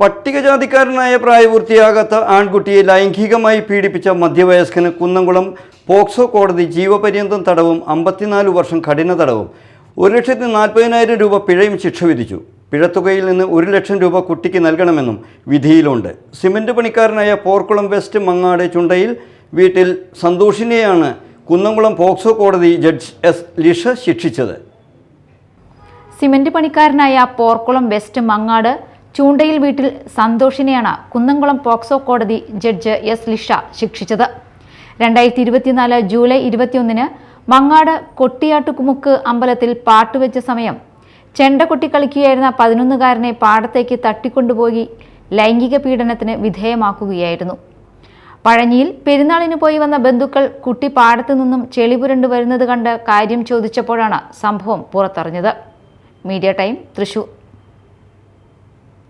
പട്ടികജാതിക്കാരനായ പ്രായപൂർത്തിയാകാത്ത ആൺകുട്ടിയെ ലൈംഗികമായി പീഡിപ്പിച്ച മധ്യവയസ്കന് കുന്നംകുളം പോക്സോ കോടതി ജീവപര്യന്തം തടവും അമ്പത്തിനാല് വർഷം കഠിന തടവും. ഒരു ലക്ഷത്തി നാൽപ്പതിനായിരം രൂപ പിഴയും ശിക്ഷ വിധിച്ചു. പിഴത്തുകയിൽ നിന്ന് ഒരു ലക്ഷം രൂപ കുട്ടിക്ക് നൽകണമെന്നും വിധിയിലുണ്ട്. സിമന്റ് പണിക്കാരനായ പോർക്കുളം വെസ്റ്റ് മങ്ങാട് ചുണ്ടയിൽ വീട്ടിൽ സന്തോഷിനെയാണ് കുന്നംകുളം പോക്സോ കോടതി ജഡ്ജ് എസ് ലിഷ ശിക്ഷിച്ചത്. സിമന്റ് പണിക്കാരനായ പോർക്കുളം വെസ്റ്റ് മങ്ങാട് ചൂണ്ടയിൽ വീട്ടിൽ സന്തോഷിനെയാണ് കുന്നംകുളം പോക്സോ കോടതി ജഡ്ജ് എസ് ലിഷ ശിക്ഷിച്ചത്. രണ്ടായിരത്തി ഇരുപത്തിനാല് ജൂലൈ ഇരുപത്തിയൊന്നിന് മങ്ങാട് കൊട്ടിയാട്ടുകുമുക്ക് അമ്പലത്തിൽ പാട്ടുവെച്ച സമയം ചെണ്ട കൊട്ടി കളിക്കുകയായിരുന്ന പതിനൊന്നുകാരനെ പാടത്തേക്ക് തട്ടിക്കൊണ്ടുപോയി ലൈംഗിക പീഡനത്തിന് വിധേയമാക്കുകയായിരുന്നു. പഴഞ്ഞിയിൽ പെരുന്നാളിന് പോയി വന്ന ബന്ധുക്കൾ കുട്ടി പാടത്തു നിന്നും ചെളിപുരണ്ടു വരുന്നത് കണ്ട് കാര്യം ചോദിച്ചപ്പോഴാണ് സംഭവം പുറത്തറിഞ്ഞത്. Media time Thrissur.